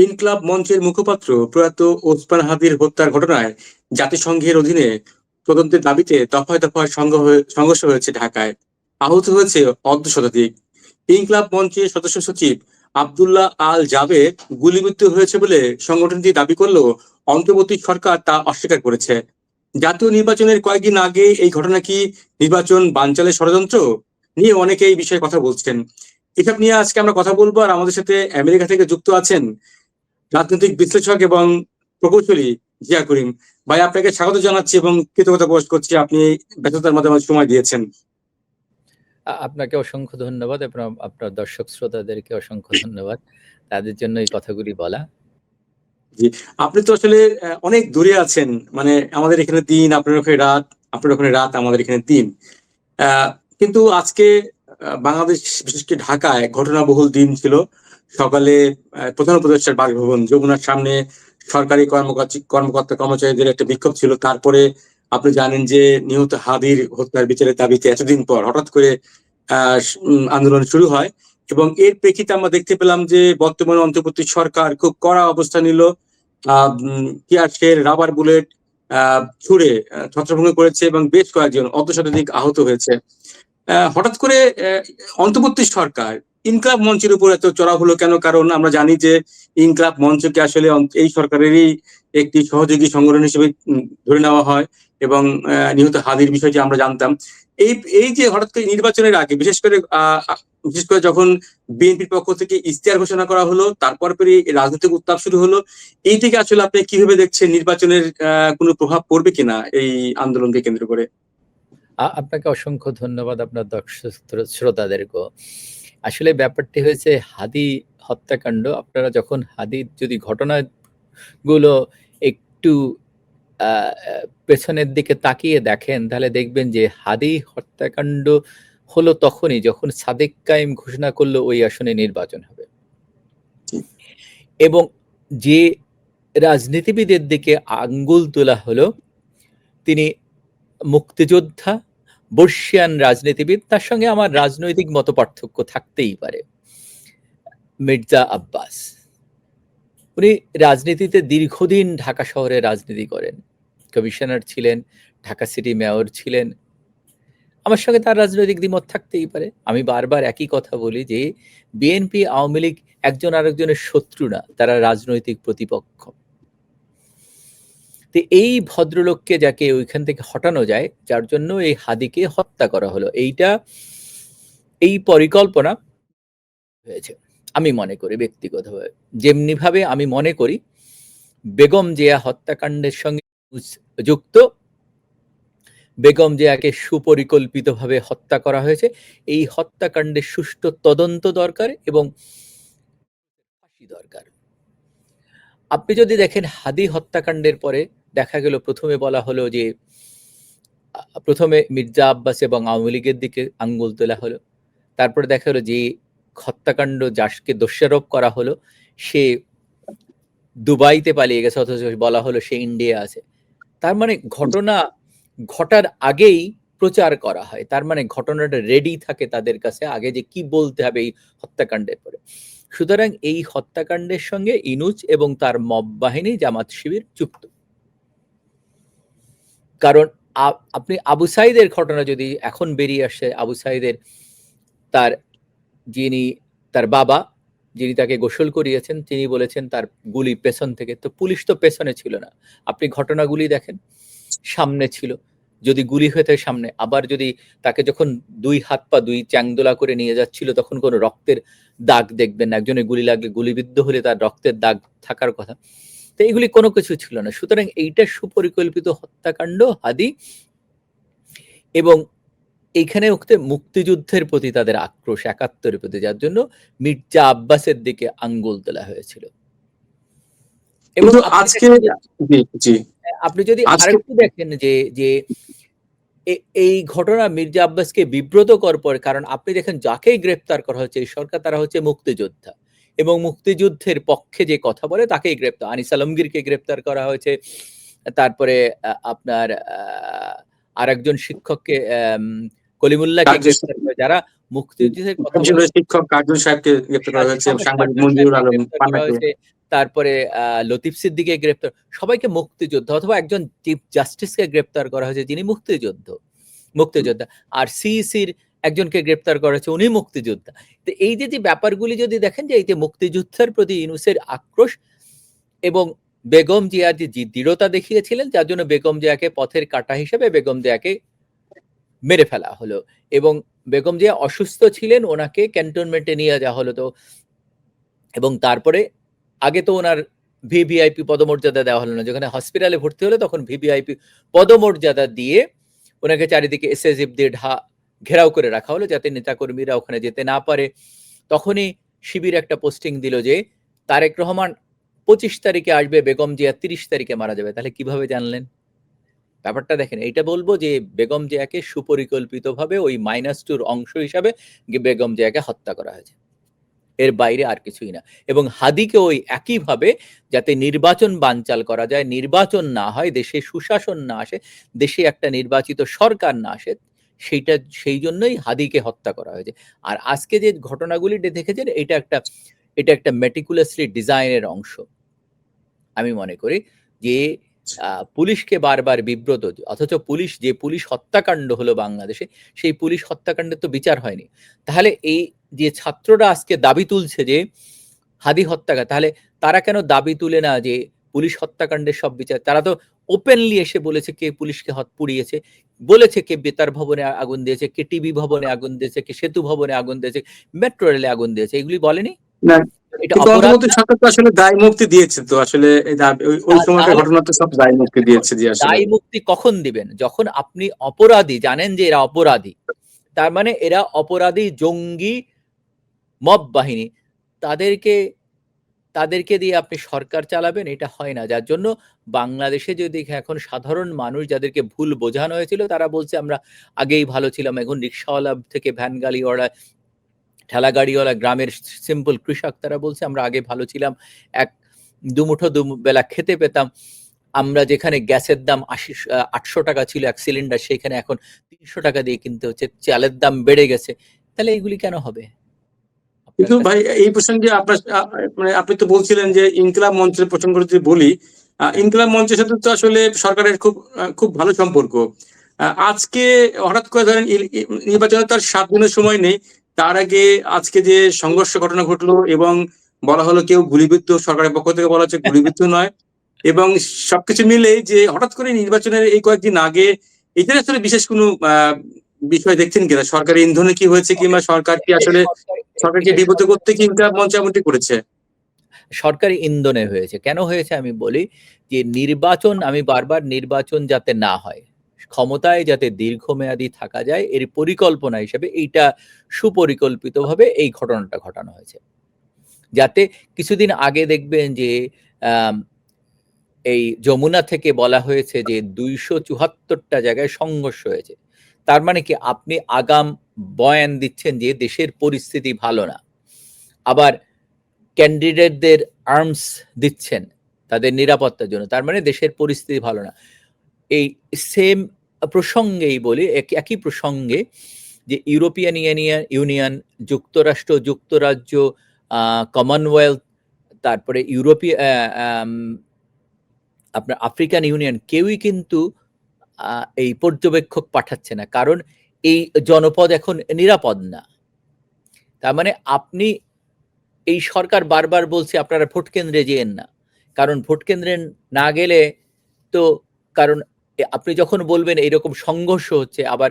ইনকলাব মঞ্চের মুখপাত্র প্রয়াত ওসমান হাদির হত্যার ঘটনায় জাতিসংঘের অধীনে তদন্তের দাবিতে দফায় দফায় সংঘর্ষ হয়েছে ঢাকায়। আহত হয়েছে অর্ধ শতাধিক। ইনকলাব মঞ্চের সদস্য সচিব আব্দুল্লাহ আল জাবেদ গুলিবিদ্ধ হয়েছে বলে সংগঠনটি দাবি করলেও অন্তর্বর্তী সরকার তা অস্বীকার করেছে। জাতীয় নির্বাচনের কয়েকদিন আগে এই ঘটনা কি নির্বাচন বানচালের ষড়যন্ত্র? নিয়ে অনেকে এই বিষয়ে কথা বলছেন। এসব নিয়ে আজকে আমরা কথা বলব আর আমাদের সাথে আমেরিকা থেকে যুক্ত আছেন রাজনৈতিক বিশ্লেষক এবং প্রকৌশলী জিয়া করিম। ভাই আপনাকে স্বাগত জানাচ্ছি এবং কৃতজ্ঞতা প্রকাশ করছি। আপনি ব্যস্ততার মধ্যে আমাদের সময় দিয়েছেন। আপনাকে অসংখ্য ধন্যবাদ এবং আপনার দর্শক শ্রোতাদেরকে অসংখ্য ধন্যবাদ। তাদের জন্য এই কথাগুলি বলা। জি আপনি তো আসলে অনেক দূরে আছেন। মানে আমাদের এখানে দিন আপনার ওখানে রাত আপনার ওখানে রাত আমাদের এখানে দিন। আহ, কিন্তু আজকে বাংলাদেশ বিশেষ করে ঢাকায় ঘটনাবহুল দিন ছিল। সকালে প্রধান উপদেষ্টার বাসভবন, যমুনার সামনে সরকারি কর্মকর্তা কর্মচারীদের একটা বিক্ষোভ ছিল। তারপরে আপনি জানেন যে নিহত হাদির হত্যার বিচারের দাবিতে এতদিন পর হঠাৎ করে আন্দোলন শুরু হয় এবং এর প্রেক্ষিতে আমরা দেখতে পেলাম যে বর্তমানে অন্তর্বর্তী সরকার খুব কড়া অবস্থা নিল। টিয়ারশেল রাবার বুলেট ছুড়ে ছত্রভঙ্গ করেছে এবং বেশ কয়েকজন অর্ধ শতাধিক আহত হয়েছে। হঠাৎ করে অন্তর্বর্তী সরকার ইনকলাব মঞ্চের উপর এত চড়া হলো কেন? কারণ আমরা জানি যে ইনকলাব মঞ্চকে আসলে এই সরকারেরই একটি সহযোগী সংগঠন হিসেবে ধরে নেওয়া হয় এবং নিহত হাদির বিষয়টি আমরা জানতাম। এই এই যে হঠাৎ করে নির্বাচনের আগে, বিশেষ করে বিশেষ করে যখন বিএনপির পক্ষ থেকে ইশতেহার ঘোষণা করা হলো, তারপর পরে রাজনৈতিক উত্তাপ শুরু হলো এই থেকে আসলে আপনি কীভাবে দেখছেন? নির্বাচনের কোনো প্রভাব পড়বে কিনা এই আন্দোলনকে কেন্দ্র করে? আপনাকে অসংখ্য ধন্যবাদ আপনার দর্শক শ্রো- শ্রোতাদেরকেও। আসলে ব্যাপারটি হয়েছে হাদি হত্যাকাণ্ড। আপনারা যখন হাদির যদি ঘটনাগুলো একটু পেছনের দিকে তাকিয়ে দেখেন তাহলে দেখবেন যে হাদি হত্যাকাণ্ড হলো তখনই যখন সাদেক কায়েম ঘোষণা করল ওই আসনে নির্বাচন হবে। এবং যে রাজনীতিবিদের দিকে আঙ্গুল তোলা হলো তিনি মুক্তিযোদ্ধা বর্ষিয়ান রাজনীতিবিদ, তার সঙ্গে আমার রাজনৈতিক মত পার্থক্য থাকতেই পারে। মির্জা আব্বাস। উনি রাজনীতিতে দীর্ঘদিন ঢাকা শহরে রাজনীতি করেন। কমিশনার ছিলেন, ঢাকা সিটি মেয়র ছিলেন। আমার সঙ্গে তার রাজনৈতিক দ্বিমত থাকতেই পারে। আমি বারবার একই কথা বলি যে, বিএনপি, আওয়ামী লীগ একজন আরেকজনের শত্রু না, তারা রাজনৈতিক প্রতিপক্ষ। তো এই ভদ্রলোককে যাকে ওইখান থেকে হটানো যায়, যার জন্য এই হাদিকে হত্যা করা হলো। এইটা এই পরিকল্পনা হয়েছে। আমি মনে করি ব্যক্তিগতভাবে। যেমনি ভাবে আমি মনে করি, বেগম জিয়া হত্যাকাণ্ডের সঙ্গে যুক্ত, বেগম জিয়াকে সুপরিকল্পিতভাবে হত্যা করা হয়েছে। এই হত্যাকাণ্ডের সুষ্ঠু তদন্ত দরকার এবং ফাঁসি দরকার। আপনি যদি দেখেন হাদি হত্যাকাণ্ডের পরে দেখা গেল, প্রথমে বলা হলো যে, প্রথমে মির্জা আব্বাস এবং আওয়ামী লীগের দিকে আঙ্গুল তোলা হলো। তারপরে দেখা গেলো যে, হত্যাকাণ্ড যাসকে দোষারোপ করা হলো, সে দুবাইতে পালিয়ে গেছে, অথচ বলা হলো সে ইন্ডিয়া আছে। তার মানে ঘটনা ঘটার আগেই প্রচার করা হয়। তার মানে ঘটনাটা রেডি থাকে তাদের কাছে, আগে যে কি বলতে হবে এই হত্যাকাণ্ডের পরে। সুতরাং এই হত্যাকাণ্ডের সঙ্গে ইনুজ এবং তার মব বাহিনী জামাত শিবির যুক্ত। কারণ আপনি আবু সাইদের ঘটনা যদি এখন বেরিয়ে আসে, আবু সাইদের তার যিনি তার বাবা, যিনি তাকে গোসল করিয়েছেন, তিনি বলেছেন তার গুলি পেছন থেকে। তো পুলিশ তো পেছনে ছিল না। আপনি ঘটনাগুলি দেখেন, সামনে ছিল। যদি গুলি হয়ে থাকে সামনে আবার যদি তাকে যখন দুই হাত পা দুই চ্যাংদোলা করে নিয়ে যাচ্ছিল তখন কোনো রক্তের দাগ দেখবেন না। একজনের গুলি লাগলে গুলিবিদ্ধ হলে তার রক্তের দাগ থাকার কথা। তো এগুলি কোনো কিছু ছিল না। সুতরাং এইটা সুপরিকল্পিত হত্যাকাণ্ড হাদি। এবং এইখানে ওকে মুক্তিযুদ্ধের প্রতি তাদের আক্রোশ একাত্তরের প্রতি যার জন্য মির্জা আব্বাসের দিকে আঙ্গুল তোলা হয়েছিল। এবং আজকে জি। আপনি যদি আরেকটু দেখেন যে যে এই ঘটনা মির্জা আব্বাসকে বিব্রত কর পর কারণ আপনি দেখেন যাকেই গ্রেপ্তার করা হচ্ছে এই সরকার তারা হচ্ছে মুক্তিযোদ্ধা। এবং মুক্তিযুদ্ধের পক্ষে যে কথা বলে তাকেই গ্রেপ্তার। আনিস আলমগীরকে গ্রেপ্তার করা হয়েছে। তারপরে আপনার আহ, আরেকজন শিক্ষককে কলিমুল্লাহকে গ্রেপ্তার করে যারা মুক্তিযুদ্ধের কথা শিক্ষক কার্জন সাহেবকে গ্রেপ্তার করা হয়েছে সাংবাদিক মঞ্জুরুল আলম তারপরে লতিফ সিদ্দিকে গ্রেপ্তার সবাইকে মুক্তিযোদ্ধা অথবা একজন চিফ জাস্টিসকে গ্রেপ্তার করা হয়েছে যিনি মুক্তিযুদ্ধ মুক্তিযোদ্ধা। আর সিইসির একজনকে গ্রেপ্তার করা হয়েছে উনি মুক্তিযোদ্ধা। তো এই যে যে ব্যাপারগুলি যদি দেখেন যে এই যে মুক্তিযুদ্ধের প্রতি ইউনুসের আক্রোশ এবং বেগম জিয়ার যে দৃঢ়তা দেখিয়েছিলেন যার জন্য বেগম জিয়াকে পথের কাটা হিসেবে বেগম জিয়াকে মেরে ফেলা হলো এবং বেগম জিয়া অসুস্থ ছিলেন, ওনাকে ক্যান্টনমেন্টে নিয়ে যাওয়া হলো তো। এবং তারপরে আগে তো ওনার ভিভিআইপি পদমর্যাদা দেওয়া হলো না। যেখানে হসপিটালে ভর্তি হলো তখন ভিভিআইপি পদমর্যাদা দিয়ে ওনাকে চারিদিকে এসএসএফ দিয়ে ঢা, ঘেরাও করে রাখা হলো যাতে নেতাকর্মীরা ওখানে যেতে না পারে। তখনই শিবির একটা পোস্টিং দিল যে, তারেক রহমান পঁচিশ তারিখে আসবে, বেগম জিয়া তিরিশ তারিখে মারা যাবে। তাহলে কীভাবে জানলেন? ব্যাপারটা দেখেন, এইটা বলব যে বেগম জিয়াকে সুপরিকল্পিতভাবে ওই মাইনাস টুর অংশ হিসাবে বেগম জিয়াকে হত্যা করা হয়েছে। এর বাইরে আর কিছুই না। এবং হাদিকে ওই একইভাবে যাতে নির্বাচন বানচাল করা যায়, নির্বাচন না হয়, দেশে সুশাসন না আসে, দেশে একটা নির্বাচিত সরকার না আসে, সেইটা, সেই জন্যই হাদিকে হত্যা করা হয়েছে। আর আজকে যে ঘটনাগুলি দেখেছেন, এটা একটা এটা একটা মেটিকুলাসলি ডিজাইনের অংশ। আমি মনে করি যে পুলিশকে বারবার বিব্রত, অথচ পুলিশ যে পুলিশ হত্যাকাণ্ড হলো বাংলাদেশে, সেই পুলিশ হত্যাকাণ্ডের তো বিচার হয়নি। তাহলে এই যে ছাত্ররা আজকে দাবি তুলছে যে হাদি হত্যাকাণ্ড তাহলে তারা কেন দাবি তুলে না যে পুলিশ হত্যাকাণ্ডের সব বিচার? তারা তো ওপেনলি এসে বলেছে কে পুলিশকে হত পুড়িয়েছে, বলেছে কে বেতার ভবনে আগুন দিয়েছে, কে টিভি ভবনে আগুন দিয়েছে, কে সেতু ভবনে আগুন দিয়েছে, মেট্রো রেলে আগুন দিয়েছে, এগুলি বলেনি? সরকার তো আসলে দায় মুক্তি দিয়েছে তো আসলে এই দাবি- ওই- ওই তা- সময়কার ঘটনা তো সব দায় মুক্তি দিয়েছে জি আসলে। দায় মুক্তি কখন দিবেন? যখন আপনি অপরাধী জানেন যে এরা অপরাধী তার মানে এরা অপরাধী জঙ্গি মব বাহিনী। তাদেরকে তাদেরকে দিয়ে আপনি সরকার চালাবেন এটা হয় না। যার জন্য বাংলাদেশে যদি এখন সাধারণ মানুষ যাদেরকে ভুল বোঝানো হয়েছিল তারা বলছে আমরা আগেই ভালো ছিলাম এখন রিক্সাওয়ালা থেকে ভ্যান গাড়িওয়ালা ঠেলা গাড়িওয়ালা গ্রামের সিম্পল কৃষক তারা বলছে আমরা আগে ভালো ছিলাম এক দুমুঠো দু বেলা খেতে পেতাম। আমরা যেখানে গ্যাসের দাম আশি আটশো টাকা ছিল এক সিলিন্ডার সেখানে এখন তিনশো টাকা দিয়ে কিনতে হচ্ছে চালের দাম বেড়ে গেছে। তাহলে এগুলি কেন হবে? কিন্তু ভাই এই প্রসঙ্গে আপনার মানে আপনি তো বলছিলেন যে ইনকিলাব মঞ্চের প্রসঙ্গ যদি বলি ইনকিলাব মঞ্চের সাথে তো আসলে সরকারের খুব খুব ভালো সম্পর্ক। আজকে হঠাৎ করে ধরেন নির্বাচনে তার সাত দিনের সময় নেই তার আগে আজকে যে সংঘর্ষ ঘটনা ঘটলো এবং বলা হলো কেউ গুলিবিদ্ধ সরকারের পক্ষ থেকে বলা হচ্ছে গুলিবিদ্ধ নয় এবং সবকিছু মিলে যে হঠাৎ করে নির্বাচনের এই কয়েকদিন আগে এটা আসলে বিশেষ কোনো বিষয় দেখছেন কিনা? সরকারি ইন্ধনে কি হয়েছে কিংবা সরকার কি আসলে সরকারকে ডিবুতে করতে কি ইনকিলাব মঞ্চ এমনটি করেছে? সরকারি ইন্ধনে হয়েছে। কেন হয়েছে আমি বলি যে নির্বাচন আমি বারবার নির্বাচন যাতে না হয় ক্ষমতায় যাতে দীর্ঘমেয়াদী থাকা যায়, এর পরিকল্পনা হিসেবে এইটা সুপরিকল্পিতভাবে এই ঘটনাটা ঘটানো হয়েছে। যাতে কিছুদিন আগে দেখবেন যে এই যমুনা থেকে বলা হয়েছে যে দুইশো চুহাত্তরটা জায়গায় সংঘর্ষ হয়েছে। তার মানে কি আপনি আগাম বয়ান দিচ্ছেন যে দেশের পরিস্থিতি ভালো না। আবার ক্যান্ডিডেটদের আর্মস দিচ্ছেন তাদের নিরাপত্তার জন্য। তার মানে দেশের পরিস্থিতি ভালো না। এই সেম প্রসঙ্গেই বলি, এক- একই প্রসঙ্গে যে ইউরোপিয়ান ইউনিয়ন ইউনিয়ন, যুক্তরাষ্ট্র, যুক্তরাজ্য কমনওয়েলথ তারপরে ইউরোপীয় আপনার আফ্রিকান ইউনিয়ন কেউই কিন্তু এই পর্যবেক্ষক পাঠাচ্ছে না। কারণ এই জনপদ এখন নিরাপদ না। তার মানে আপনি এই সরকার বারবার বলছে আপনারা ভোট কেন্দ্রে যেয়েন না। কারণ ভোট কেন্দ্রে না গেলে তো কারণ আপনি যখন বলবেন এইরকম সংঘর্ষ হচ্ছে, আবার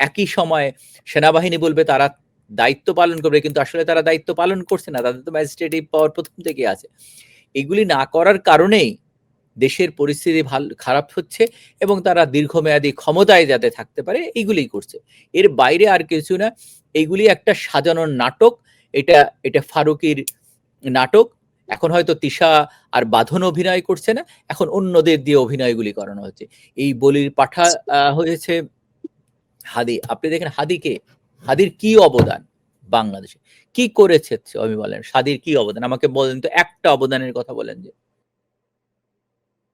একই সময় সেনাবাহিনী বলবে তারা দায়িত্ব পালন করবে, কিন্তু আসলে তারা দায়িত্ব পালন করছে না, তাদের তো ম্যাজিস্ট্রেটিভ পাওয়ার প্রথম থেকে আছে। এগুলি না করার কারণেই দেশের পরিস্থিতি ভালো, খারাপ হচ্ছে এবং তারা দীর্ঘমেয়াদী ক্ষমতায় যাতে থাকতে পারে এইগুলিই করছে। এর বাইরে আর কিছু না এইগুলি একটা সাজানোর নাটক, এটা এটা ফারুকির নাটক এখন হয়তো তিশা আর বাঁধন অভিনয় করছে না এখন অন্যদের দিয়ে অভিনয়গুলি করানো হচ্ছে। এই বলির পাঠা আহ, হয়েছে হাদি। আপনি দেখেন হাদিকে হাদির কি অবদান বাংলাদেশে? কি করেছে আমি বলেন? সাদির কি অবদান? আমাকে বলেন তো একটা অবদানের কথা বলেন যে।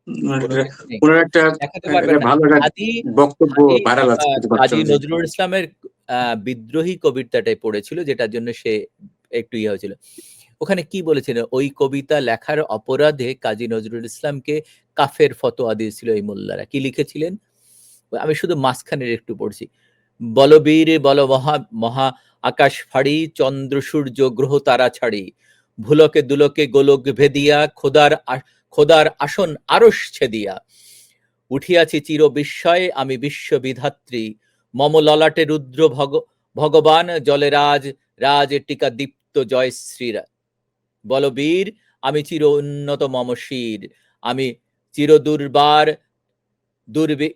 কোনো কিছু নেই। ওনার একটা দেখাতে একটা পারবেন না। ভালো একটা হাদি বক্তব্য হাদি, ভাইরাল আছে আহ, কিছু কাজী বছর। নজরুল ইসলামের আহ, বিদ্রোহী কবিতাটাই পড়েছিল যেটার জন্য সে একটু ইয়ে হয়েছিল। ওখানে কি বলেছিল ওই কবিতা লেখার অপরাধে কাজী নজরুল ইসলামকে কাফের ফতোয়া দিয়েছিল এই মোল্লারা। কি লিখেছিলেন? আমি শুধু মাঝখানের একটু পড়ছি। বলবীর বল মহা মহা আকাশ ফাড়ি, চন্দ্র সূর্য গ্রহ তারা ছাড়ি। ভুলকে দুলকে গোলক ভেদিয়া, খোদার খোদার আসন আরস ছেদিয়া। উঠিয়াছি চির বিস্ময়ে আমি বিশ্ববিধাত্রী। মম ললাটে রুদ্র ভগ, ভগবান জলেরাজ রাজ টিকা দীপ্ত জয় শ্রীরা বলবীর আমি চির উন্নত মম শির। আমি চির দুর্বার, দুর্বি,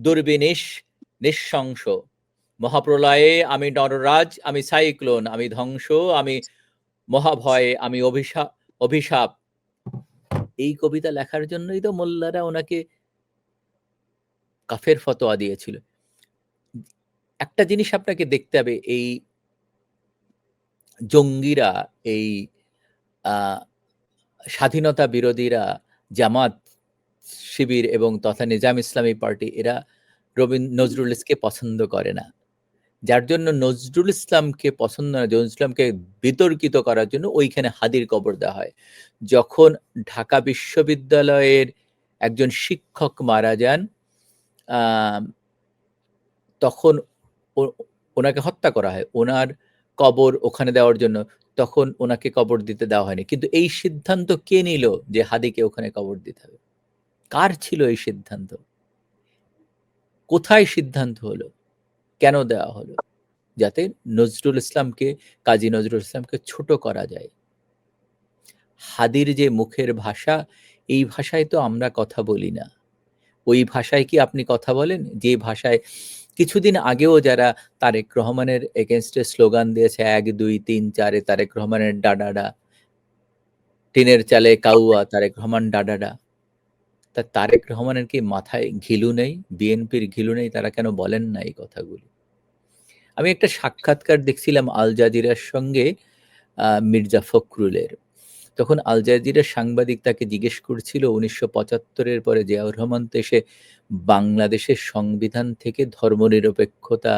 দুর্বিনিশ, নিঃশংস। মহাপ্রলয়ে আমি নররাজ, আমি সাইক্লোন, আমি ধ্বংস, আমি মহাভয়ে, আমি অভিশাপ অভিশাপ। এই কবিতা লেখার জন্যই তো মোল্লারা ওনাকে কাফের ফতোয়া দিয়েছিল। একটা জিনিস আপনাকে দেখতে হবে, এই জঙ্গিরা, এই স্বাধীনতা বিরোধীরা, জামাত শিবির এবং তথা নিজাম ইসলামী পার্টি, এরা রবীন্দ্র নজরুল ইসলামকে পছন্দ করে না। যার জন্য নজরুল ইসলামকে পছন্দ না, নজরুল ইসলামকে বিতর্কিত করার জন্য ওইখানে হাদির কবর দেওয়া হয়। যখন ঢাকা বিশ্ববিদ্যালয়ের একজন শিক্ষক মারা যান তখন ওনাকে হত্যা করা হয়। ওনার কবর ওখানে দেওয়ার জন্য তখন ওনাকে কবর দিতে দেওয়া হয়নি। কিন্তু এই সিদ্ধান্ত কে নিল যে হাদিকে ওখানে কবর দিতে হবে? কার ছিল এই সিদ্ধান্ত? কোথায় সিদ্ধান্ত হলো? কেন দেওয়া হলো? যাতে নজরুল ইসলামকে, কাজী নজরুল ইসলামকে ছোট করা যায়। হাদির যে মুখের ভাষা, এই ভাষায় তো আমরা কথা বলি না। ওই ভাষায় কি আপনি কথা বলেন? যে ভাষায় কিছুদিন আগেও যারা তারেক রহমানের এগেনস্টে স্লোগান দিয়েছে, এক, দুই, তিন, চারে তারেক রহমানের ডাডাডা টিনের চালে কাউয়া, তারেক রহমান ডাডাডা তা তারেক রহমানের কি মাথায় ঘিলু নেই? বিএনপির ঘিলু নেই? তারা কেন বলেন না এই কথাগুলি? আমি একটা সাক্ষাৎকার দেখছিলাম আল জাজিরার সঙ্গে মির্জা ফখরুলের। তখন আল জাজিরার সাংবাদিক তাকে জিজ্ঞেস করছিল, উনিশশো পঁচাত্তরের পরে জিয়াউর রহমান তো এসে বাংলাদেশের সংবিধান থেকে ধর্মনিরপেক্ষতা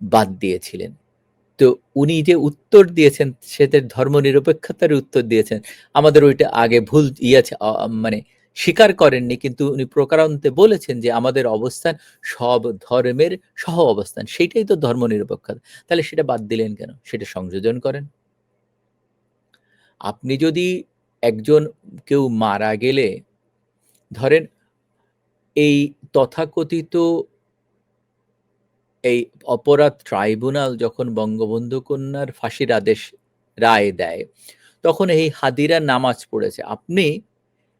বাদ দিয়েছিলেন। তো উনি যে উত্তর দিয়েছেন সেটা ধর্মনিরপেক্ষতার উত্তর দিয়েছেন, আমাদের ওইটা আগে ভুল ইয়েছে মানে স্বীকার করেননি, কিন্তু উনি প্রকারান্তে বলেছেন যে আমাদের অবস্থান সব ধর্মের সহ অবস্থান সেটাই তো ধর্মনিরপেক্ষতা। তাহলে সেটা বাদ দিলেন কেন? সেটা সংযোজন করেন। আপনি যদি একজন কেউ মারা গেলে, ধরেন এই তথাকথিত এই অপরাধ ট্রাইব্যুনাল যখন বঙ্গবন্ধু কন্যার ফাঁসির আদেশ রায় দেয়, তখন এই হাদিরা নামাজ পড়েছে। আপনি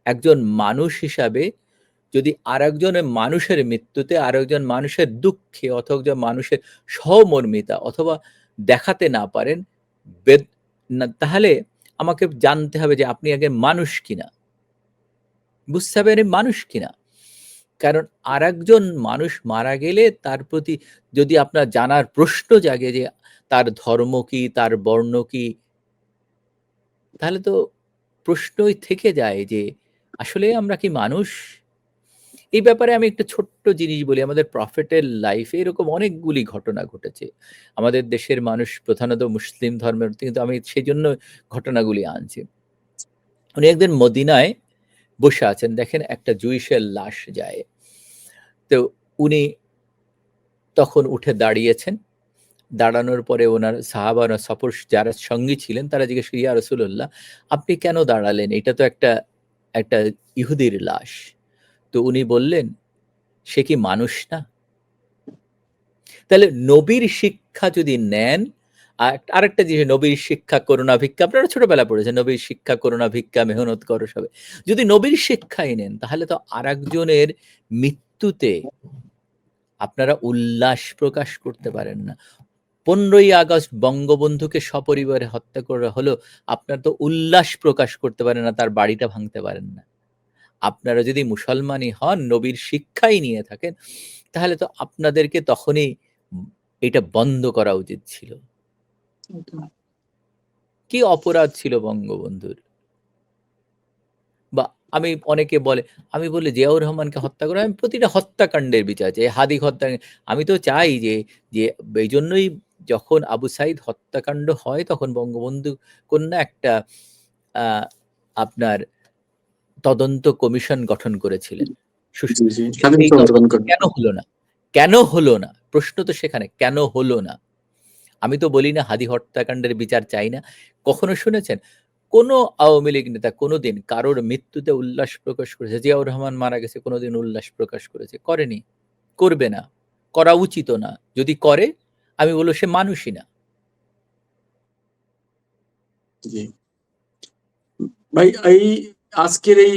একজন মানুষ হিসাবে যদি আরেকজনের মানুষের মৃত্যুতে আরেকজন মানুষের দুঃখে অথবা একজন মানুষের সহমর্মিতা অথবা দেখাতে না পারেন তাহলে আমাকে জানতে হবে যে আপনি আগে মানুষ কিনা। বুঝতে হবে মানুষ কিনা। কারণ আর একজন মানুষ মারা গেলে তার প্রতি যদি আপনার জানার প্রশ্ন জাগে যে তার ধর্ম কি, তার বর্ণ কি, তাহলে তো প্রশ্নই থেকে যায় যে আসলে আমরা কি মানুষ? এই ব্যাপারে আমি একটা ছোট্ট জিনিস বলি, আমাদের প্রফেটের লাইফে এরকম অনেকগুলি ঘটনা ঘটেছে। আমাদের দেশের মানুষ প্রধানত মুসলিম ধর্মের, কিন্তু আমি সেই জন্য ঘটনাগুলি আনছি। উনি একদিন মদিনায় বসে আছেন, দেখেন একটা জুইসের লাশ যায়। তো উনি তখন উঠে দাঁড়িয়েছেন। দাঁড়ানোর পরে ওনার সাহাবা সফর, যারা সঙ্গী ছিলেন, তারা জিজ্ঞেস ইয়া রসুল্লাহ আপনি কেন দাঁড়ালেন? এটা তো একটা একটা ইহুদির লাশ। তো উনি বললেন, সে কি মানুষ না? তাহলে নবীর শিক্ষা যদি নেন আরেকটা জিনিস, নবীর শিক্ষা করুণা ভিক্ষা, আপনারা ছোটবেলা পড়েছেন, নবীর শিক্ষা করোনা ভিক্ষা, মেহনত করো সবে। যদি নবীর শিক্ষাই নেন, তাহলে তো আর একজনের মৃত্যুতে আপনারা উল্লাস প্রকাশ করতে পারেন না। পনেরোই আগস্ট বঙ্গবন্ধুকে সপরিবারে হত্যা করা হলো, আপনার তো উল্লাস প্রকাশ করতে পারেন না, তার বাড়িটা ভাঙতে পারেন না। আপনারা যদি মুসলমানই হন নবীর শিক্ষাই নিয়ে থাকেন তাহলে তো আপনাদেরকে তখনই এটা বন্ধ করা উচিত ছিল। কি অপরাধ ছিল বঙ্গবন্ধুর? বা আমি অনেকে বলে আমি বলি জিয়াউর রহমানকে হত্যা করে আমি প্রতিটা হত্যাকাণ্ডের বিচার চাই হাদিক হত্যা আমি তো চাই যে যে এই জন্যই যখন আবু সাইদ হত্যাকাণ্ড হয় তখন বঙ্গবন্ধু কন্যা একটা আহ, আপনার তদন্ত কমিশন গঠন করেছিলেন। কেন হলো না? কেন হলো না? প্রশ্ন তো সেখানে কেন হলো না? আমি তো বলি না হাদি হত্যাকাণ্ডের বিচার চাই না। কখনো শুনেছেন? কোন আওয়ামী লীগ নেতা কোনোদিন কারোর মৃত্যুতে উল্লাস প্রকাশ করেছে জিয়াউর রহমান মারা গেছে কোনোদিন উল্লাস প্রকাশ করেছে? করেনি। করবে না। করা উচিত না। যদি করে আমি বলব সে মানুষই না। জি। ভাই এই আজকের এই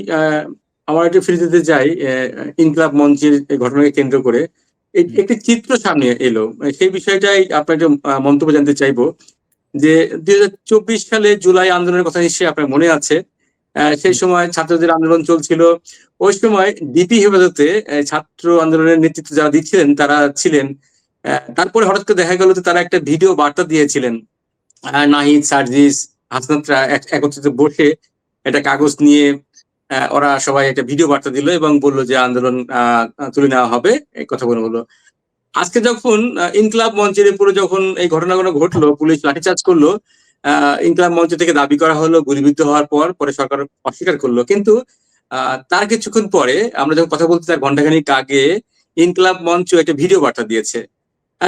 আমার একটু ফিরে যেতে চাই ইনকলাব মঞ্চের ঘটনাকে কেন্দ্র করে একটি চিত্র সামনে এলো। সেই বিষয়টাই আপনার একটু মন্তব্য জানতে চাইব যে দুই হাজার চব্বিশ সালে জুলাই আন্দোলনের কথা নিশ্চয়ই আপনার মনে আছে। সেই সময় ছাত্রদের আন্দোলন চলছিল। ওই সময় ডিপি হেফাজতে ছাত্র আন্দোলনের নেতৃত্ব যারা দিচ্ছিলেন তারা ছিলেন। তারপরে হঠাৎ করে দেখা গেল যে তারা একটা ভিডিও বার্তা দিয়েছিলেন। আহ, নাহিদ সার্জিস হাসনাতরা একত্রিত বসে একটা কাগজ নিয়ে ওরা সবাই একটা ভিডিও বার্তা দিল এবং বলল যে আন্দোলন তুলে নেওয়া হবে। এই কথা বলে হলো আজকে যখন ইনকলাব মঞ্চের উপরে যখন এই ঘটনাগুলো ঘটলো, পুলিশ লাঠিচার্জ করল ইনকলাব মঞ্চ থেকে দাবি করা হলো, গুলিবিদ্ধ হওয়ার পর পরে সরকার অস্বীকার করল। কিন্তু তার কিছুক্ষণ পরে আমরা যখন কথা বলতে তার ঘন্টাখানিক আগে ইনকলাব মঞ্চ একটা ভিডিও বার্তা দিয়েছে।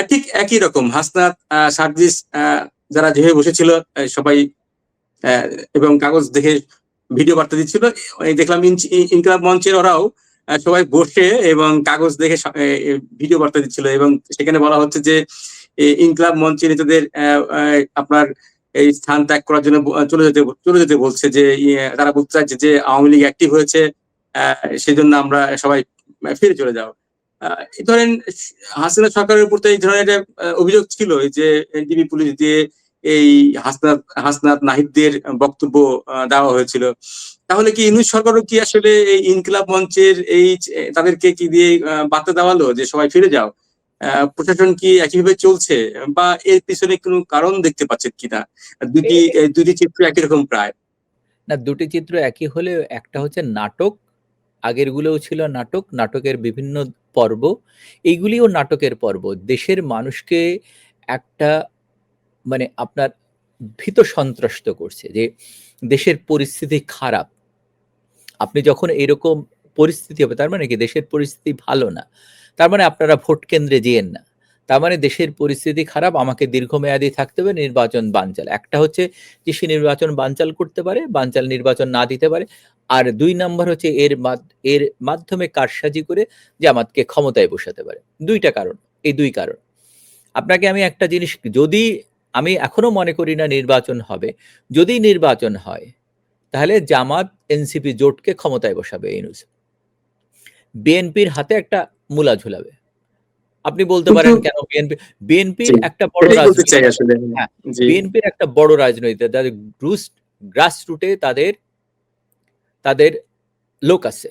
ঠিক একই রকম হাসনাত সার্জিস যারা যেভাবে বসেছিল সবাই এবং কাগজ দেখে ভিডিও বার্তা দিচ্ছিল। দেখলাম ইন- ইন- ইনকলাব মঞ্চের ওরাও সবাই বসে এবং কাগজ দেখে ভিডিও বার্তা দিচ্ছিল এবং সেখানে বলা হচ্ছে যে ইনকলাব মঞ্চে নেতাদের আপনার এই স্থান ত্যাগ করার জন্য চলে যেতে চলে যেতে বলছে যে তারা বলতে চাইছে যে আওয়ামী লীগ অ্যাক্টিভ হয়েছে আহ, সেই জন্য আমরা সবাই ফিরে চলে যাও। ধরেন হাসিনা সরকারের উপর তো এই ধরনের অভিযোগ ছিল যে এনটিভি পুলিশ দিয়ে এই হাসনাত হাসনাত নাহিদদের বক্তব্য দেওয়া হয়েছিল। তাহলে কি ইউনুস সরকারও কি আসলে এই ইনকিলাব মঞ্চের এই তাদেরকে কি দিয়ে বার্তা দেওয়ালো যে সবাই ফিরে যাও? প্রশাসন কি একইভাবে চলছে বা এর পিছনে কোনো কারণ দেখতে পাচ্ছেন কিনা? দুটি দুটি চিত্র একই রকম প্রায়। না দুটি চিত্র একই হলেও একটা হচ্ছে নাটক আগের গুলোও ছিল নাটক নাটকের বিভিন্ন পর্ব। এইগুলিও নাটকের পর্ব। দেশের মানুষকে একটা মানে আপনার ভীত সন্ত্রস্ত করছে যে দেশের পরিস্থিতি খারাপ। আপনি যখন এরকম পরিস্থিতি হবে, তার মানে কি? দেশের পরিস্থিতি ভালো না। তার মানে আপনারা ভোট কেন্দ্রে যেয়েন না। তার মানে দেশের পরিস্থিতি খারাপ, আমাকে দীর্ঘমেয়াদী থাকতে হবে, নির্বাচন বানচাল। একটা হচ্ছে যে সে নির্বাচন বানচাল করতে পারে, বানচাল নির্বাচন না দিতে পারে। আর দুই নম্বর হচ্ছে এর এর মাধ্যমে কারসাজি করে যে জামাতকে ক্ষমতায় বসাতে পারে। দুইটা কারণ, এই দুই কারণ। আপনাকে আমি একটা জিনিস, যদি আমি এখনও মনে করি না নির্বাচন হবে। যদি নির্বাচন হয় তাহলে জামাত এনসিপি জোটকে ক্ষমতায় বসাবে ইউনুস বিএনপির হাতে একটা মূলা ঝুলাবে। আপনি বলতে পারেন কেন বিএনপি বিএনপির একটা বড় রাজনৈতিক হ্যাঁ, বিএনপির একটা বড় রাজনৈতিক তাদের গ্রুস গ্রাস রুটে তাদের তাদের লোক আছে।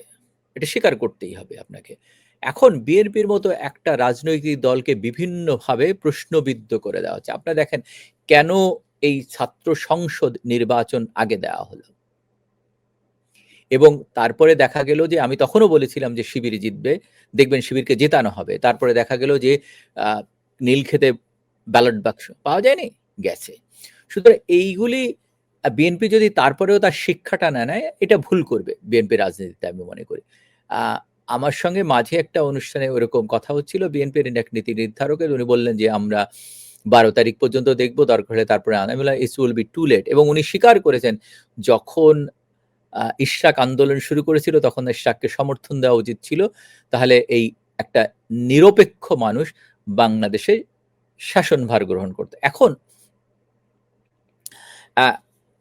এটা স্বীকার করতেই হবে আপনাকে। এখন বিএনপির মতো একটা রাজনৈতিক দলকে বিভিন্নভাবে প্রশ্নবিদ্ধ করে দেওয়া হচ্ছে। আপনারা দেখেন কেন এই ছাত্র সংসদ নির্বাচন আগে দেওয়া হলো? এবং তারপরে দেখা গেল যে, আমি তখনও বলেছিলাম যে শিবির জিতবে, দেখবেন শিবিরকে জেতানো হবে। তারপরে দেখা গেল যে নীলক্ষেতে ব্যালট বাক্স পাওয়া যায়নি, গেছে। সুতরাং এইগুলি, বিএনপি যদি তারপরেও তার শিক্ষাটা না নেয়, এটা ভুল করবে বিএনপি রাজনীতিতে আমি মনে করি। আমার সঙ্গে মাঝে একটা অনুষ্ঠানে ওরকম কথা হচ্ছিল। বিএনপির এক নীতি নির্ধারকের। উনি বললেন যে আমরা বারো তারিখ পর্যন্ত দেখব দরকার হলে তারপরে। আমি বললাম উইল বি টু লেট এবং উনি স্বীকার করেছেন যখন আহ, ইশরাক আন্দোলন শুরু করেছিল তখন ইশরাককে সমর্থন দেওয়া উচিত ছিল। তাহলে এই একটা নিরপেক্ষ মানুষ বাংলাদেশে শাসনভার গ্রহণ করতে। এখন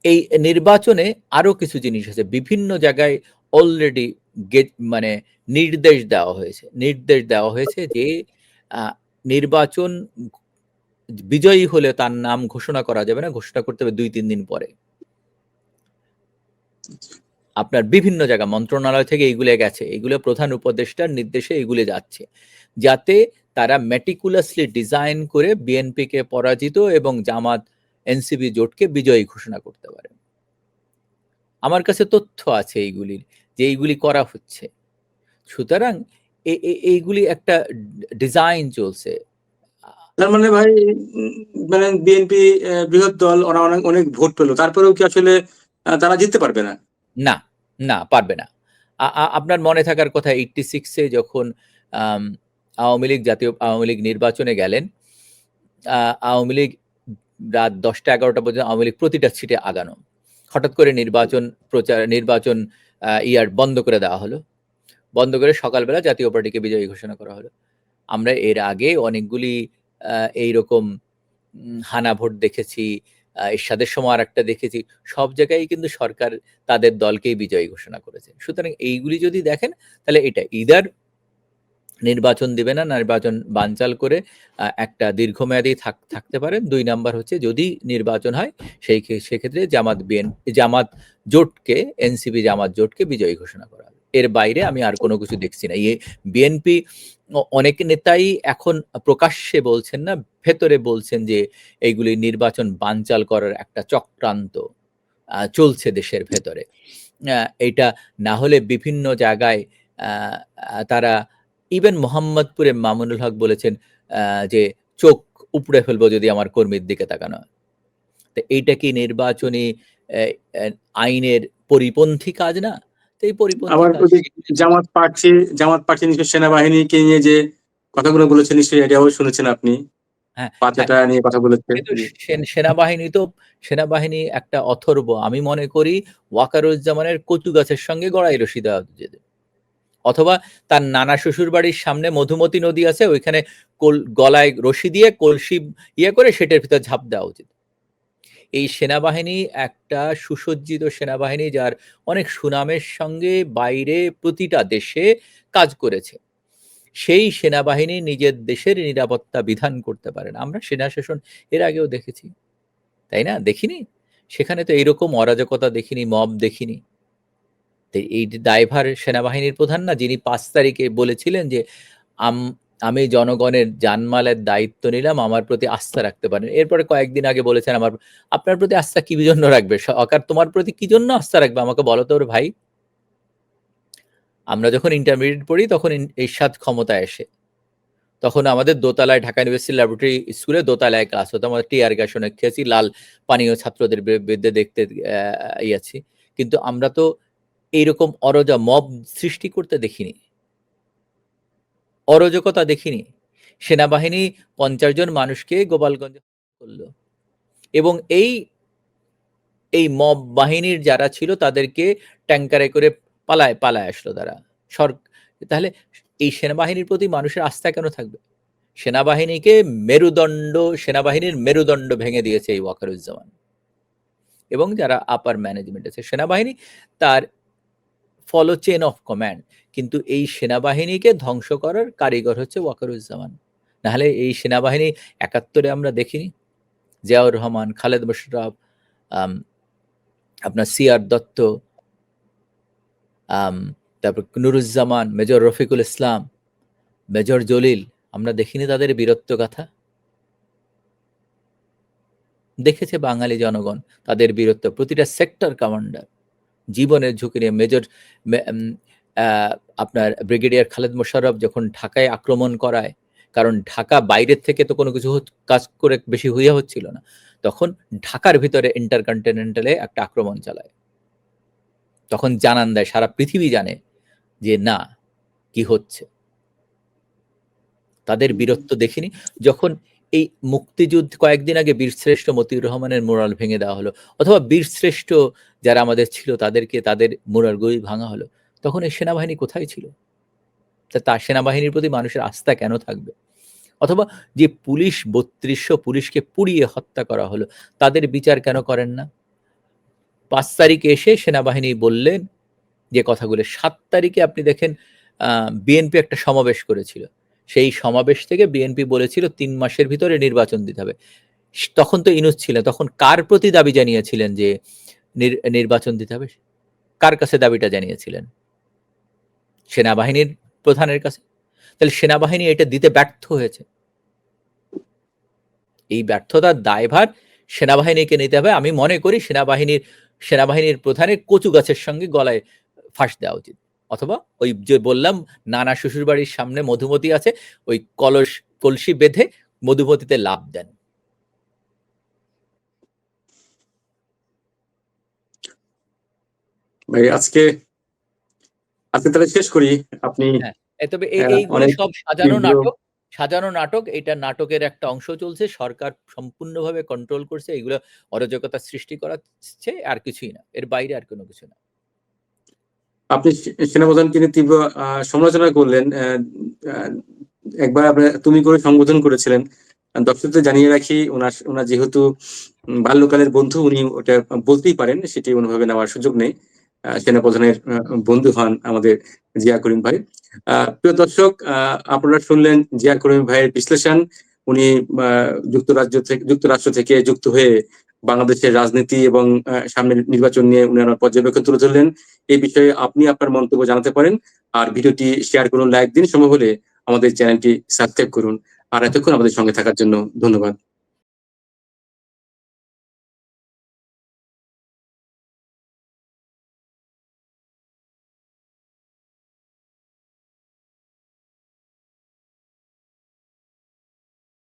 এই নির্বাচনে আরও কিছু জিনিস আছে। বিভিন্ন জায়গায় অলরেডি মানে নির্দেশ দেওয়া হয়েছে। নির্দেশ দেওয়া হয়েছে যে নির্বাচন বিজয়ী হলে তার নাম ঘোষণা করা যাবে না, ঘোষণা করতে হবে দুই তিন দিন পরে। আপনার বিভিন্ন জায়গা, মন্ত্রণালয় থেকে এইগুলো গেছে। এগুলো প্রধান উপদেষ্টার নির্দেশে এগুলো যাচ্ছে। যাতে তারা মেটিকুলাসলি ডিজাইন করে বিএনপিকে পরাজিত এবং জামাত এনসিবি জোটকে বিজয়ী ঘোষণা করতে পারে। আমার কাছে তথ্য আছে এইগুলির। যে এইগুলি করা হচ্ছে। সুতরাং এইগুলি একটা ডিজাইন চলছে। তার মানে ভাই মানে বিএনপি বৃহৎ দল ওরা অনেক অনেক ভোট পেল। তারপরেও কি আসলে তারা জিততে পারবে না? না না পারবে না। আপনার মনে থাকার কথা এইটটি সিক্সে যখন আওয়ামী লীগ জাতীয় আওয়ামী লীগ নির্বাচনে গেলেন আওয়ামী লীগ রাত দশটা এগারোটা পর্যন্ত আওয়ামী লীগ প্রতিটা সিটে আগানো। হঠাৎ করে নির্বাচন প্রচার নির্বাচন আহ, ইয়ার বন্ধ করে দেওয়া হলো। বন্ধ করে সকালবেলা জাতীয় পার্টিকে বিজয়ী ঘোষণা করা হলো। আমরা এর আগে অনেকগুলি এই রকম হানা ভোট দেখেছি এরশাদের সময় আর একটা দেখেছি, সব জায়গায় কিন্তু সরকার তাদের দলকেই বিজয়ী ঘোষণা করেছে। সুতরাং এইগুলি যদি দেখেন, তাহলে এটা ইদার নির্বাচন দিবে না, নির্বাচন বানচাল করে একটা দীর্ঘমেয়াদী থাক- থাকতে পারেন দুই নাম্বার হচ্ছে যদি নির্বাচন হয়, সেই সেক্ষেত্রে জামাত বিএন, জামাত জোটকে, এনসিপি জামাত জোটকে বিজয়ী ঘোষণা করা। এর বাইরে আমি আর কোনো কিছু দেখছি না। ইয়ে বিএনপি অনেক নেতাই এখন প্রকাশ্যে বলছেন না, ভেতরে বলছেন যে এইগুলি নির্বাচন বানচাল করার একটা চক্রান্ত চলছে দেশের ভেতরে। এটা না হলে বিভিন্ন জায়গায় তারা ইভেন মোহাম্মদপুরে মামুনুল হক বলেছেন যে চোখ উপড়ে ফেলব যদি আমার কর্মীর দিকে তাকানো তো এইটা কি নির্বাচনী আইনের পরিপন্থী কাজ না? এই পরিপন্থী জামাত প্রার্থী জামাত নিশ্চয় সেনাবাহিনীকে নিয়ে যে কথাগুলো বলেছেন নিশ্চয়ই এটাও শুনেছেন আপনি। হ্যাঁ, সেন- সেনাবাহিনী তো সেনাবাহিনী একটা অথর্ব। আমি মনে করি ওয়াকারুজ্জামানের কচু গাছের সঙ্গে গড়াই রশি দেওয়া উচিত। অথবা তার নানা শ্বশুর বাড়ির সামনে মধুমতি নদী আছে, ওইখানে কোল- গলায় রশি দিয়ে কলসি ইয়ে করে সেটার ভিতর ঝাঁপ দেওয়া উচিত। এই সেনাবাহিনী একটা সুসজ্জিত সেনাবাহিনী যার অনেক সুনামের সঙ্গে বাইরে প্রতিটা দেশে কাজ করেছে। সেই সেনাবাহিনী নিজের দেশের নিরাপত্তা বিধান করতে পারে না। আমরা সেনা শাসন এর আগেও দেখেছি। তাই না? দেখিনি? সেখানে তো এইরকম অরাজকতা দেখিনি, মব দেখিনি। এই দায়ভার সেনাবাহিনীর প্রধান না, যিনি পাঁচ তারিখে বলেছিলেন যে, আম- জনগণের জানমালের দায়িত্ব নিলাম, আমার প্রতি আস্থা রাখতে পারেন। এরপরে কয়েকদিন আগে বলেছেন, আমার, আপনার প্রতি আস্থা কি জন্য রাখবে? সরকার তোমার প্রতি কি জন্য আস্থা রাখবে? আমাকে বলো তোর ভাই। আমরা যখন ইন্টারমিডিয়েট পড়ি, তখন এরশাদ ক্ষমতায় এসে। তখন আমাদের দোতলায়, ঢাকা ইউনিভার্সিটি ল্যাবরেটরি স্কুলে দোতলায় ক্লাস হতো। আমাদের টিয়ার গ্যাস অনেক খেয়েছি, লাল পানীয় ছাত্রদের বিরুদ্ধে দেখতে ইয়েছি কিন্তু আমরা তো এইরকম অরজা মব সৃষ্টি করতে দেখিনি। অরজকতা দেখিনি। সেনাবাহিনী পঞ্চাশ জন মানুষকে গোপালগঞ্জে করল। এবং এই এই মব বাহিনীর যারা ছিল তাদেরকে ট্যাঙ্কারে করে পালায় পালায় আসলো তারা। সর, তাহলে এই সেনাবাহিনীর প্রতি মানুষের আস্থা কেন থাকবে? সেনাবাহিনীকে মেরুদণ্ড, সেনাবাহিনীর মেরুদণ্ড ভেঙে দিয়েছে এই ওয়াকারুজ্জামান। এবং যারা আপার ম্যানেজমেন্ট আছে, সেনাবাহিনী তার ফলো চেন অফ কমান্ড কিন্তু এই সেনাবাহিনীকে ধ্বংস করার কারিগর হচ্ছে ওয়াকারুজ্জামান। নাহলে এই সেনাবাহিনী একাত্তরে আমরা দেখিনি। জিয়াউর রহমান খালেদ মোশাররফ আম, আপনার সিআর দত্ত তারপর নুরুজ্জামান মেজর রফিকুল ইসলাম মেজর জলিল আমরা দেখিনি তাদের বীরত্ব গাথা দেখেছে বাঙালি জনগণ তাদের বীরত্ব। প্রতিটা সেক্টর কমান্ডার জীবনের ঝুঁকি নিয়ে মেজর আপনার ব্রিগেডিয়ার খালেদ মোশাররফ যখন ঢাকায় আক্রমণ করায়, কারণ ঢাকা বাইরের থেকে তো কোনো কিছু কাজ করে বেশি হইয়া হচ্ছিল না, তখন ঢাকার ভিতরে ইন্টারকন্টিনেন্টালে একটা আক্রমণ চালায়। তখন জানান দেয়, সারা পৃথিবী জানে যে না, কি হচ্ছে। তাদের বীরত্ব দেখিনি। যখন এই মুক্তিযুদ্ধ কয়েকদিন আগে বীরশ্রেষ্ঠ মতিউর রহমানের মোরাল ভেঙে দেওয়া হলো, অথবা বীরশ্রেষ্ঠ যারা আমাদের ছিল তাদেরকে তাদের মোরাল গই ভাঙা হলো, তখন এই সেনাবাহিনী কোথায় ছিল? তা তার সেনাবাহিনীর প্রতি মানুষের আস্থা কেন থাকবে? অথবা যে পুলিশ বত্রিশশো পুলিশকে পুড়িয়ে হত্যা করা হলো, তাদের বিচার কেন করেন না? পাঁচ তারিখে এসে সেনাবাহিনী বললেন যে কথাগুলো, সাত তারিখে আপনি দেখেন বিএনপি একটা সমাবেশ করেছিল। সেই সমাবেশ থেকে বিএনপি বলেছিল তিন মাসের ভিতরে নির্বাচন দিতে হবে। তখন তো ইনুস ছিলেন, তখন কার প্রতি দাবি জানিয়েছিলেন যে নির- নির্বাচন দিতে হবে? কার কাছে দাবিটা জানিয়েছিলেন? সেনাবাহিনীর প্রধানের কাছে? তাহলে সেনাবাহিনী এটা দিতে ব্যর্থ হয়েছে। এই ব্যর্থতার দায়ভার সেনাবাহিনীকে নিতে হবে। আমি মনে করি সেনাবাহিনীর সেনাবাহিনীর প্রধানের কচু গাছের সঙ্গে গলায় ফাঁস দেওয়া উচিত। অথবা ওই যে বললাম নানা শ্বশুর বাড়ির সামনে মধুমতি আছে ওই কলস কলসি বেঁধে মধুমতিতে লাভ দেন ভাই আজকে আজকে তাহলে শেষ করি আপনি হ্যাঁ। তবে এই হ্যাঁ, এইগুলো সব সাজানো নাটক সাজানো নাটক এটা নাটকের একটা অংশ চলছে সরকার সম্পূর্ণভাবে কন্ট্রোল করছে এগুলো অরাজকতা সৃষ্টি করাচ্ছে আর কিছুই না এর বাইরে আর কোনো কিছু না আপনি সে- সেনাপ্রধানকে নিয়ে তীব্র সমালোচনা করলেন একবার আপনার তুমি করে সংবোধন করেছিলেন। দর্শকদের জানিয়ে রাখি, ওনার ওনার যেহেতু বাল্যকালের বন্ধু, উনি ওটা বলতেই পারেন, সেটি অনুভাবে নেওয়ার সুযোগ নেই। সেনাপ্রধানের বন্ধু হন আমাদের জিয়া করিম ভাই। প্রিয় দর্শক আপনারা শুনলেন জিয়া করিম ভাইয়ের বিশ্লেষণ। উনি যুক্তরাজ্য থেকে, যুক্তরাষ্ট্র থেকে যুক্ত হয়ে বাংলাদেশের রাজনীতি এবং সামনের নির্বাচন নিয়ে উনারা পর্যবেক্ষণ তুলে ধরলেন। এই বিষয়ে আপনি আপনার মন্তব্য জানাতে পারেন। আর ভিডিওটি শেয়ার করুন, লাইক দিন। সম্ভব হলে আমাদের চ্যানেলটি সাবস্ক্রাইব করুন। আর এতক্ষণ আমাদের সঙ্গে থাকার জন্য ধন্যবাদ।